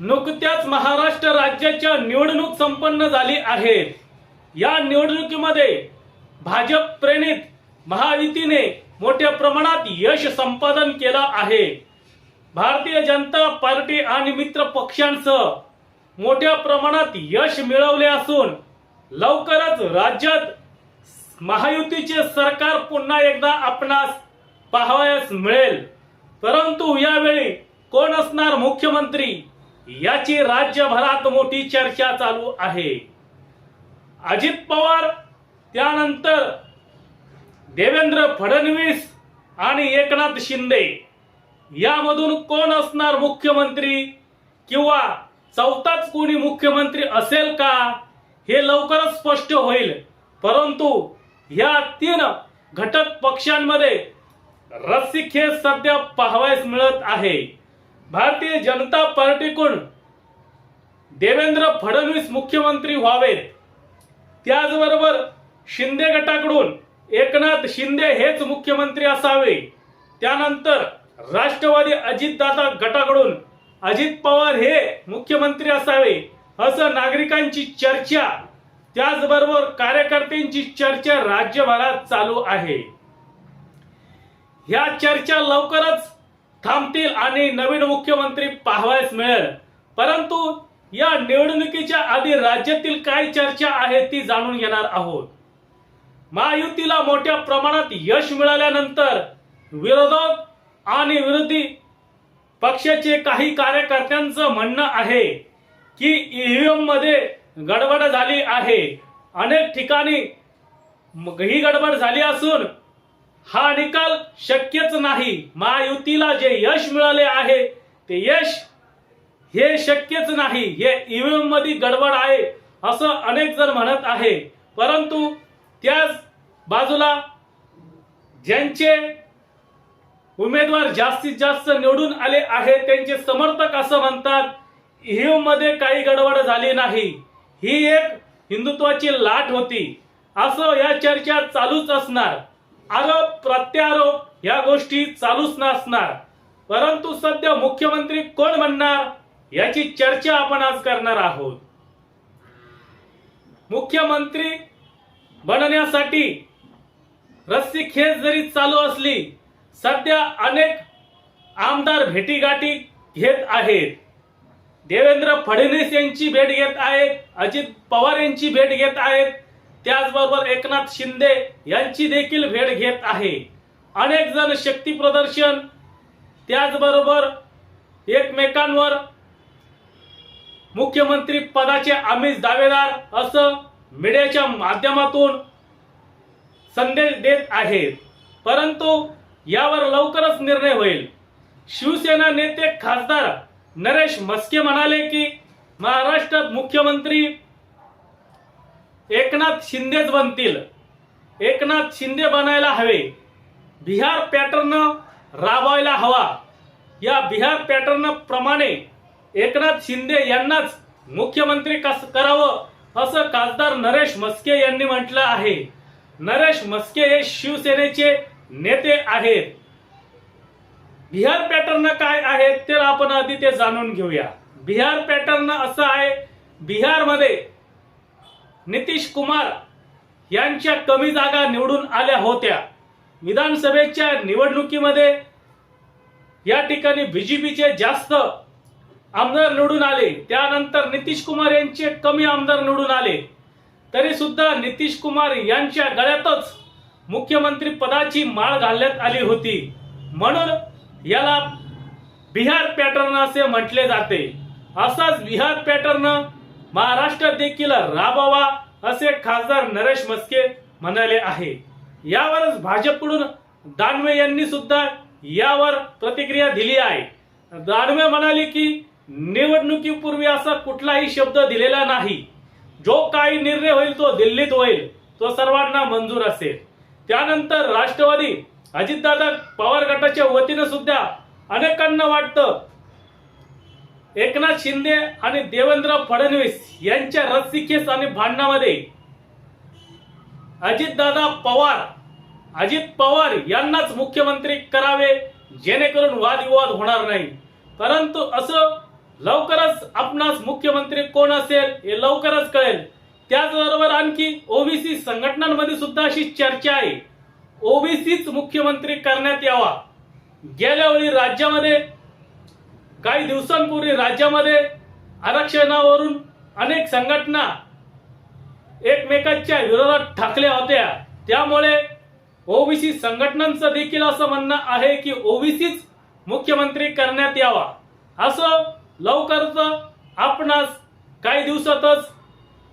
नुकत्याच महाराष्ट्र राज्याच्या निवडणूक संपन्न झाली आहे. या निवडणुकीमध्ये भाजप प्रेरित महायुतीने मोठ्या प्रमाणात यश संपादन केलं आहे. भारतीय जनता पार्टी आणि मित्र पक्षांसह मोठ्या प्रमाणात यश मिळवले असून लवकरच राज्यात महायुतीचे सरकार पुन्हा एकदा आपणास पाहावयास मिळेल. परंतु यावेळी कोण असणार मुख्यमंत्री? याची राज्यभरात मोठी चर्चा चालू आहे. अजित पवार त्यानंतर देवेंद्र फडणवीस आणि एकनाथ शिंदे. यामधून कोण असणार मुख्यमंत्री किंवा चौथाच कोणी मुख्यमंत्री असेल का हे लवकरच स्पष्ट होईल. परंतु या तीन घटक पक्षांमध्ये रस्सीखेच सध्या पाहावयास मिळत आहे. भारतीय जनता पार्टीकडून देवेंद्र फडणवीस मुख्यमंत्री व्हावेत. त्याचबरोबर शिंदे गटाकडून एकनाथ शिंदे हेच मुख्यमंत्री असावे. त्यानंतर राष्ट्रवादी अजितदादा गटाकडून अजित पवार हे मुख्यमंत्री असावे असं नागरिकांची चर्चा त्याचबरोबर कार्यकर्त्यांची चर्चा राज्यभरात चालू आहे. ह्या चर्चा लवकरच थांबतील आणि नवीन मुख्यमंत्री पाहावयास मिळेल. परंतु या निवडणुकीच्या आधी राज्यातील काय चर्चा आहे ती जाणून घेणार आहोत. महायुतीला मोठ्या प्रमाणात यश मिळाल्यानंतर विरोधक आणि विरोधी पक्षाचे काही कार्यकर्त्यांचं म्हणणं आहे की ईव्हीएममध्ये गडबड झाली आहे. अनेक ठिकाणी ही गडबड झाली असून हा निकाल शक्यच नाही. महायुतीला जे यश मिळाले आहे ते यश हे शक्यच नाही. हे ईव्हीएममध्ये गडबड आहे असं अनेक जण म्हणत आहे. परंतु त्याच बाजूला ज्यांचे उमेदवार जास्तीत जास्त निवडून आले आहेत त्यांचे समर्थक असं म्हणतात ईव्हीएममध्ये काही गडबड झाली नाही. ही एक हिंदुत्वाची लाट होती. असं या चर्चा चालूच असणार. आरोप प्रत्यारोप या गोष्टी चालूच नसणार. परंतु सध्या मुख्यमंत्री कोण म्हणणार याची चर्चा आपण आज करणार आहोत. मुख्यमंत्री बनण्यासाठी रस्सी खेच जरी चालू असली सध्या अनेक आमदार भेटीगाठी घेत आहेत. देवेंद्र फडणवीस यांची भेट घेत आहेत अजित पवार यांची भेट घेत आहेत त्याचबरोबर एकनाथ शिंदे यांची देखील भेट घेत आहे. अनेक जण शक्ती प्रदर्शन त्याचबरोबर एकमेकांवर मुख्यमंत्री पदाचे आमिष दावेदार असं मीडियाच्या माध्यमातून संदेश देत आहेत. परंतु यावर लवकरच निर्णय होईल. शिवसेना नेते खासदार नरेश मस्के म्हणाले की महाराष्ट्रात मुख्यमंत्री एकनाथ शिंदेच बनतील. एकनाथ शिंदे बनायला हवे. बिहार पॅटर्न राबवायला हवा. या बिहार पॅटर्न प्रमाणे एकनाथ शिंदे यांनाच मुख्यमंत्री कस करावं असं खासदार नरेश मस्के यांनी म्हटलं आहे. नरेश मस्के हे शिवसेनेचे नेते आहेत. बिहार पॅटर्न काय आहे ते आपण आधी ते जाणून घेऊया. बिहार पॅटर्न असं आहे बिहारमध्ये नितीश कुमार यांच्या कमी जागा निवडून आल्या होत्या. विधानसभेच्या निवडणुकीमध्ये या ठिकाणी बीजेपीचे जास्त आमदार निवडून आले. त्यानंतर नितीश कुमार यांचे कमी आमदार निवडून आले. तरी सुद्धा नितीश कुमार यांच्या गळ्यातच मुख्यमंत्री पदाची माळ घालण्यात आली होती. म्हणून याला बिहार पॅटर्न असे म्हटले जाते. असाच बिहार पॅटर्न महाराष्ट्रात देखील राबावा असे खासदार नरेश मस्के म्हणाले आहे. यावरच भाजपकडून दानवे यांनी सुद्धा यावर प्रतिक्रिया दिली आहे. दानवे म्हणाले की निवडणुकीपूर्वी असा कुठलाही शब्द दिलेला नाही. जो काही निर्णय होईल तो दिल्लीत होईल तो सर्वांना मंजूर असेल. त्यानंतर राष्ट्रवादी अजितदादा पवार गटाच्या वतीनं सुद्धा अनेकांना वाटतं एकनाथ शिंदे आणि देवेंद्र फडणवीस यांच्या रस्सीखेस आणि भांडणामध्ये अजितदादा पवार अजित पवार यांनाच मुख्यमंत्री करावे जेणेकरून वादविवाद होणार नाही. परंतु असं लवकरच आपणास मुख्यमंत्री कोण असेल हे लवकरच कळेल. त्याचबरोबर आणखी ओबीसी संघटनांमध्ये सुद्धा अशी चर्चा आहे. ओबीसीच मुख्यमंत्री करण्यात यावा. गेल्या वेळी राज्यामध्ये काही दिवसांपूर्वी राज्यामध्ये आरक्षणावरून अनेक संघटना एकमेकांच्या विरोधात ठाकल्या होत्या. त्यामुळे ओबीसी संघटनांचं देखील असं म्हणणं आहे की ओबीसीच मुख्यमंत्री करण्यात यावा. असं लवकरच आपणास काही दिवसातच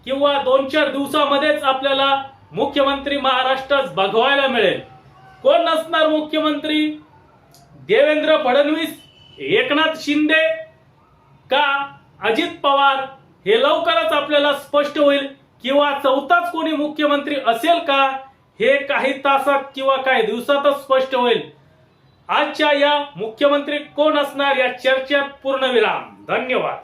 किंवा दोन चार दिवसामध्येच आपल्याला मुख्यमंत्री महाराष्ट्रात बघवायला मिळेल. कोण असणार मुख्यमंत्री? देवेंद्र फडणवीस एकनाथ शिंदे का अजित पवार हे लवकरच आपल्याला स्पष्ट होईल किंवा चौथाच कोणी मुख्यमंत्री असेल का हे काही तासात किंवा काही दिवसातच स्पष्ट होईल. आजच्या या मुख्यमंत्री कोण असणार या चर्चेत पूर्णविराम. धन्यवाद.